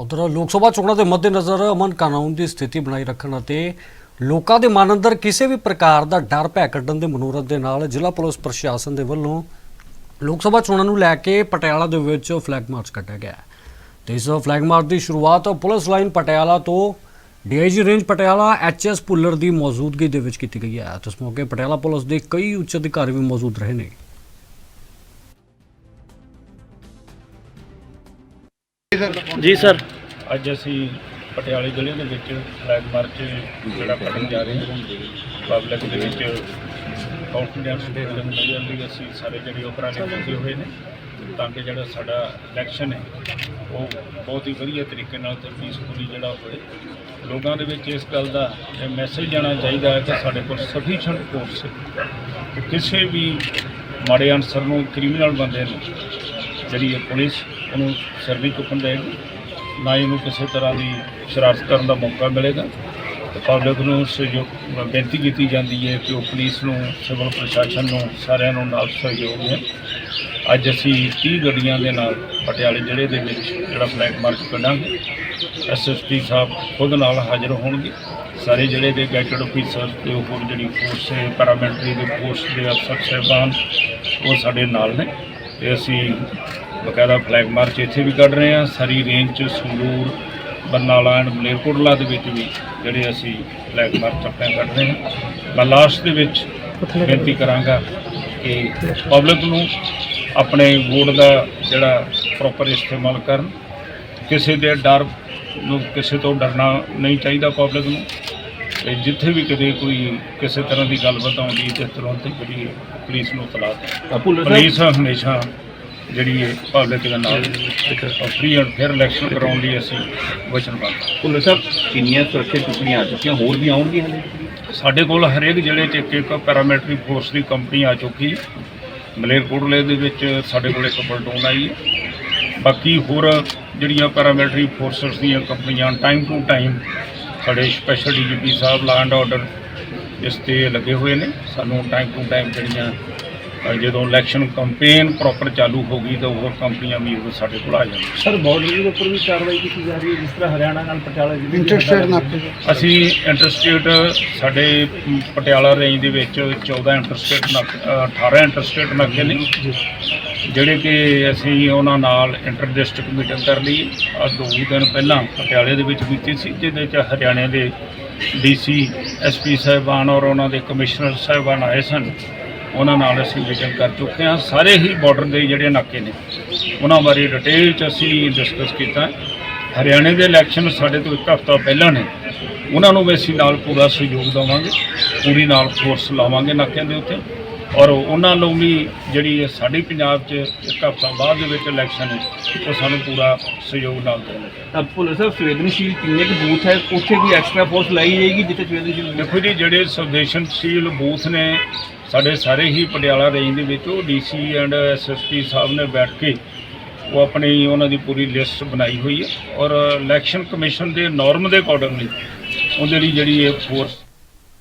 ਉਧਰ ਲੋਕ ਸਭਾ ਚੋਣਾਂ ਦੇ ਮੱਦੇਨਜ਼ਰ ਅਮਨ ਕਾਨੂੰਨ ਦੀ ਸਥਿਤੀ ਬਣਾਈ ਰੱਖਣ ਅਤੇ ਲੋਕਾਂ ਦੇ ਮਨ ਅੰਦਰ ਕਿਸੇ ਵੀ ਪ੍ਰਕਾਰ ਦਾ ਡਰ ਭੈ ਕੱਢਣ ਦੇ ਮਨੋਰਥ ਦੇ ਨਾਲ ਜ਼ਿਲ੍ਹਾ ਪੁਲਿਸ ਪ੍ਰਸ਼ਾਸਨ ਦੇ ਵੱਲੋਂ ਲੋਕ ਸਭਾ ਚੋਣਾਂ ਨੂੰ ਲੈ ਕੇ ਪਟਿਆਲਾ ਦੇ ਵਿੱਚ ਫਲੈਗ ਮਾਰਚ ਕੱਢਿਆ ਗਿਆ ਹੈ। ਤੇ ਇਸ ਫਲੈਗ ਮਾਰਚ ਦੀ ਸ਼ੁਰੂਆਤ ਪੁਲਿਸ ਲਾਈਨ ਪਟਿਆਲਾ ਤੋਂ DIG range Patiala HS Pullar ਦੀ ਮੌਜੂਦਗੀ ਦੇ ਵਿੱਚ ਕੀਤੀ ਗਈ ਹੈ ਤੇ ਇਸ ਮੌਕੇ ਪਟਿਆਲਾ ਪੁਲਿਸ ਦੇ ਕਈ ਉੱਚ ਅਧਿਕਾਰੀ ਵੀ ਮੌਜੂਦ ਰਹੇ ਨੇ ਜੀ ਸਰ। ਅੱਜ ਅਸੀਂ ਪਟਿਆਲੇ ਜ਼ਿਲ੍ਹੇ ਦੇ ਵਿੱਚ ਫਲੈਗ ਮਾਰਚ ਜਿਹੜਾ ਕੱਢਣ ਜਾ ਰਹੇ ਹਾਂ। ਪਬਲਿਕ ਦੇ ਵਿੱਚ ਕੌਨਫੀਡੈਂਸ ਕਰਨ ਲਈ ਅਸੀਂ ਸਾਰੇ ਜਿਹੜੇ ਉਪਰਾਲੇ ਕੀਤੇ ਹੋਏ ਨੇ। ਤਾਂ ਕਿ ਜਿਹੜਾ ਸਾਡਾ ਇਲੈਕਸ਼ਨ ਹੈ ਉਹ ਬਹੁਤ ਹੀ ਵਧੀਆ ਤਰੀਕੇ ਨਾਲ ਤੇ ਪੀਸਫੁਲੀ ਜਿਹੜਾ ਹੋਵੇ ਲੋਕਾਂ ਦੇ ਵਿੱਚ ਇਸ ਗੱਲ ਦਾ ਮੈਸੇਜ ਜਾਣਾ ਚਾਹੀਦਾ ਹੈ ਕਿ ਸਾਡੇ ਕੋਲ ਸਫੀਸ਼ੀਐਂਟ ਫੋਰਸ ਹੈ ਕਿ ਕਿਸੇ ਵੀ ਮਾੜੇ ਅਨਸਰ ਨੂੰ ਕ੍ਰਿਮੀਨਲ ਬੰਦੇ ਨੂੰ ਜਿਹੜੀ ਇਹ ਪੁਲਿਸ ਉਹਨੂੰ ਸਿਰ ਨਹੀਂ ਚੁੱਕਣ ਦੇਗੀ ਨਾ ਹੀ ਉਹਨੂੰ ਕਿਸੇ ਤਰ੍ਹਾਂ ਦੀ ਸ਼ਰਾਰਤ ਕਰਨ ਦਾ ਮੌਕਾ ਮਿਲੇਗਾ। ਤੇ ਪਬਲਿਕ ਨੂੰ ਸਹਿਯੋਗ, ਬੇਨਤੀ ਕੀਤੀ ਜਾਂਦੀ ਹੈ ਕਿ ਉਹ ਪੁਲਿਸ ਨੂੰ, ਸਿਵਲ ਪ੍ਰਸ਼ਾਸਨ ਨੂੰ, ਸਾਰਿਆਂ ਨੂੰ ਨਾਲ ਸਹਿਯੋਗ ਦੇਣ। ਅੱਜ ਅਸੀਂ 30 ਗੱਡੀਆਂ ਦੇ ਨਾਲ ਪਟਿਆਲੇ ਜ਼ਿਲ੍ਹੇ ਦੇ ਵਿੱਚ ਜਿਹੜਾ ਫਲੈਗ ਮਾਰਚ ਕੱਢਾਂਗੇ। ਐਸਐਸਪੀ ਸਾਹਿਬ ਖੁਦ ਨਾਲ ਹਾਜ਼ਰ ਹੋਣਗੇ। ਸਾਰੇ ਜ਼ਿਲ੍ਹੇ ਦੇ ਗੈਟਡ ਅਫੀਸਰ ਤੇ ਹੋਰ ਜਿਹੜੀ ਫੋਰਸ ਹੈ ਪੈਰਾਮਿਲਟਰੀ ਦੇ ਫੋਰਸ ਦੇ ਅਫਸਰ, ਸਾਹਿਬਾਨ, ਉਹ ਸਾਡੇ ਨਾਲ ਨੇ। ਤੇ ਅਸੀਂ ਬਕਾਇਦਾ ਫਲੈਗ ਮਾਰਚ ਇੱਥੇ ਵੀ ਕੱਢ ਰਹੇ ਹਾਂ ਸਾਰੀ ਰੇਂਜ 'ਚ ਸੰਗਰੂਰ ਬਰਨਾਲਾ ਐਂਡ ਮਲੇਰਕੋਟਲਾ ਦੇ ਵਿੱਚ ਵੀ ਜਿਹੜੇ ਅਸੀਂ ਫਲੈਗ ਮਾਰਚ ਆਪਣੇ ਕੱਢ ਰਹੇ ਹਾਂ। ਮੈਂ ਲਾਸਟ ਦੇ ਵਿੱਚ ਬੇਨਤੀ ਕਰਾਂਗਾ ਕਿ ਪਬਲਿਕ ਨੂੰ ਆਪਣੇ ਵੋਟ ਦਾ ਜਿਹੜਾ ਪ੍ਰੋਪਰ ਇਸਤੇਮਾਲ ਕਰਨ। ਕਿਸੇ ਦੇ ਡਰ ਨੂੰ ਕਿਸੇ ਤੋਂ ਡਰਨਾ ਨਹੀਂ ਚਾਹੀਦਾ ਪਬਲਿਕ ਨੂੰ। ਤੇ ਜਿੱਥੇ ਵੀ ਕਿਤੇ ਕੋਈ ਕਿਸੇ ਤਰ੍ਹਾਂ ਦੀ ਗੱਲਬਾਤ ਆਉਂਦੀ ਹੈ ਤੇ ਤੁਰੰਤ ਜਿਹੜੀ ਪੁਲਿਸ ਨੂੰ ਤਲਾਹ ਦੇ ਪੁਲਿਸ ਹਮੇਸ਼ਾ ਜਿਹੜੀ ਹੈ ਪਬਲਿਕ ਦੇ ਨਾਲ ਫ੍ਰੀ ਐਂਡ ਫੇਅਰ ਇਲੈਕਸ਼ਨ ਕਰਾਉਣ ਲਈ ਅਸੀਂ ਵਚਨਬੱਧ ਹਾਂ। ਪੁਲਿਸ ਸਾਹਿਬ ਕਿੰਨੀਆਂ ਸੁਰੱਖਿਆ ਟੁਕੜੀਆਂ ਆ ਚੁੱਕੀਆਂ ਹੋਰ ਵੀ ਆਉਣਗੀਆਂ ਹਲੇ ਸਾਡੇ ਕੋਲ ਹਰੇਕ ਜ਼ਿਲ੍ਹੇ 'ਚ ਇੱਕ ਇੱਕ ਪੈਰਾਮਿਲਟਰੀ ਫੋਰਸ ਦੀ ਕੰਪਨੀ ਆ ਚੁੱਕੀ ਹੈ। ਮਲੇਰਕੋਟਲੇ ਦੇ ਵਿੱਚ ਸਾਡੇ ਕੋਲ ਇੱਕ ਪਲਟੂਨ ਆਈ ਹੈ। ਬਾਕੀ ਹੋਰ ਜਿਹੜੀਆਂ ਪੈਰਾਮਿਲਟਰੀ ਫੋਰਸਸ ਦੀਆਂ ਕੰਪਨੀਆਂ ਟਾਈਮ ਟੂ ਟਾਈਮ ਸਾਡੇ ਸਪੈਸ਼ਲ ਡੀਜੀਪੀ ਸਾਹਿਬ ਲਾ ਐਂਡ ਆਰਡਰ ਇਸ ਤੇ ਲੱਗੇ ਹੋਏ ਨੇ। ਸਾਨੂੰ ਟਾਈਮ ਟੂ ਟਾਈਮ ਜਿਹੜੀਆਂ ਜਦੋਂ ਇਲੈਕਸ਼ਨ ਕੰਪੇਨ ਪ੍ਰੋਪਰ ਚਾਲੂ ਹੋ ਗਈ ਤਾਂ ਹੋਰ ਕੰਪਨੀਆਂ ਵੀ ਉਹ ਸਾਡੇ ਕੋਲ ਆ ਜਾਣਗੀਆਂ ਸਰ ਬਾਰਡਰ ਦੇ ਉੱਪਰ ਵੀ ਕਾਰਵਾਈ ਕੀਤੀ ਜਾ ਰਹੀ ਹੈ ਜਿਸ ਤਰ੍ਹਾਂ ਹਰਿਆਣਾ ਨਾਲ ਪਟਿਆਲਾ ਜ਼ਿਲ੍ਹੇ ਇੰਟਰਸਟੇਟ ਨਾਕੇ ਅਸੀਂ ਇੰਟਰਸਟੇਟ ਸਾਡੇ ਪਟਿਆਲਾ ਰੇਂਜ ਦੇ ਵਿੱਚ 14 ਇੰਟਰਸਟੇਟ ਨਾਕ- ਅ, 18 ਇੰਟਰਸਟੇਟ ਨਾਕੇ ਨੇ ਜਿਹੜੇ ਕਿ ਅਸੀਂ ਉਹਨਾਂ ਨਾਲ ਇੰਟਰ ਡਿਸਟ੍ਰਿਕਟ ਮੀਟਿੰਗ ਕਰ ਲਈ। ਆ ਦੋ ਦਿਨ ਪਹਿਲਾਂ ਪਟਿਆਲੇ ਦੇ ਵਿੱਚ ਕੀਤੀ ਸੀ, ਜਿਹਦੇ ਚ ਹਰਿਆਣੇ ਦੇ ਡੀਸੀ ਐਸਪੀ ਸਾਹਿਬਾਨ ਔਰ ਉਹਨਾਂ ਦੇ ਕਮਿਸ਼ਨਰ ਸਾਹਿਬਾਨ ਆਏ ਸਨ। ਉਹਨਾਂ ਨਾਲ ਅਸੀਂ ਮੀਟਿੰਗ ਕਰ ਚੁੱਕੇ ਹਾਂ। ਸਾਰੇ ਹੀ ਬਾਰਡਰ ਦੇ ਜਿਹੜੇ ਨਾਕੇ ਨੇ, ਉਹਨਾਂ ਬਾਰੇ ਡਿਟੇਲ ਚ ਅਸੀਂ ਡਿਸਕਸ ਕੀਤਾ। ਹਰਿਆਣੇ ਦੇ ਇਲੈਕਸ਼ਨ ਸਾਡੇ ਤੋਂ ਇੱਕ ਹਫ਼ਤਾ ਪਹਿਲਾਂ ਨੇ। ਉਹਨਾਂ ਨੂੰ ਵੀ ਅਸੀਂ ਨਾਲ ਪੂਰਾ ਸਹਿਯੋਗ ਦੇਵਾਂਗੇ, ਪੂਰੀ ਨਾਲ ਫੋਰਸ ਲਾਵਾਂਗੇ ਨਾਕਿਆਂ ਦੇ ਉੱਤੇ। ਔਰ ਉਹਨਾਂ ਨੂੰ ਵੀ ਜਿਹੜੀ ਸਾਡੀ ਪੰਜਾਬ 'ਚ ਇੱਕ ਹਫ਼ਤਾ ਬਾਅਦ ਦੇ ਵਿੱਚ ਇਲੈਕਸ਼ਨ ਹੈ ਉਹ ਸਾਨੂੰ ਪੂਰਾ ਸਹਿਯੋਗ ਨਾਲ ਦੇਣਗੇ। ਤਾਂ ਪੁਲਿਸ ਸਾਹਿਬ ਸੰਵੇਦਨਸ਼ੀਲ ਕਿੰਨੇ ਕੁ ਬੂਥ ਹੈ? ਉੱਥੇ ਕੋਈ ਐਕਸਟਰਾ ਫੋਰਸ ਲਾਈ ਜਾਏਗੀ ਜਿੱਥੇ ਸੰਵੇਦਨਸ਼ੀਲ ਦੇਖੋ ਜੀ ਜਿਹੜੇ ਸੰਵੇਦਨਸ਼ੀਲ ਬੂਥ ਨੇ ਸਾਡੇ ਸਾਰੇ ਹੀ ਪਟਿਆਲਾ ਰੇਂਜ ਦੇ ਵਿੱਚ ਉਹ ਡੀਸੀ ਐਂਡ ਐਸਐਸਪੀ ਸਾਹਿਬ ਨੇ ਬੈਠ ਕੇ ਉਹ ਆਪਣੀ ਉਹਨਾਂ ਦੀ ਪੂਰੀ ਲਿਸਟ ਬਣਾਈ ਹੋਈ ਹੈ। ਔਰ ਇਲੈਕਸ਼ਨ ਕਮਿਸ਼ਨ ਦੇ ਨਾਰਮ ਦੇ ਅਕੋਰਡਿੰਗਲੀ ਉਹਦੇ ਲਈ ਜਿਹੜੀ ਇਹ ਫੋਰਸ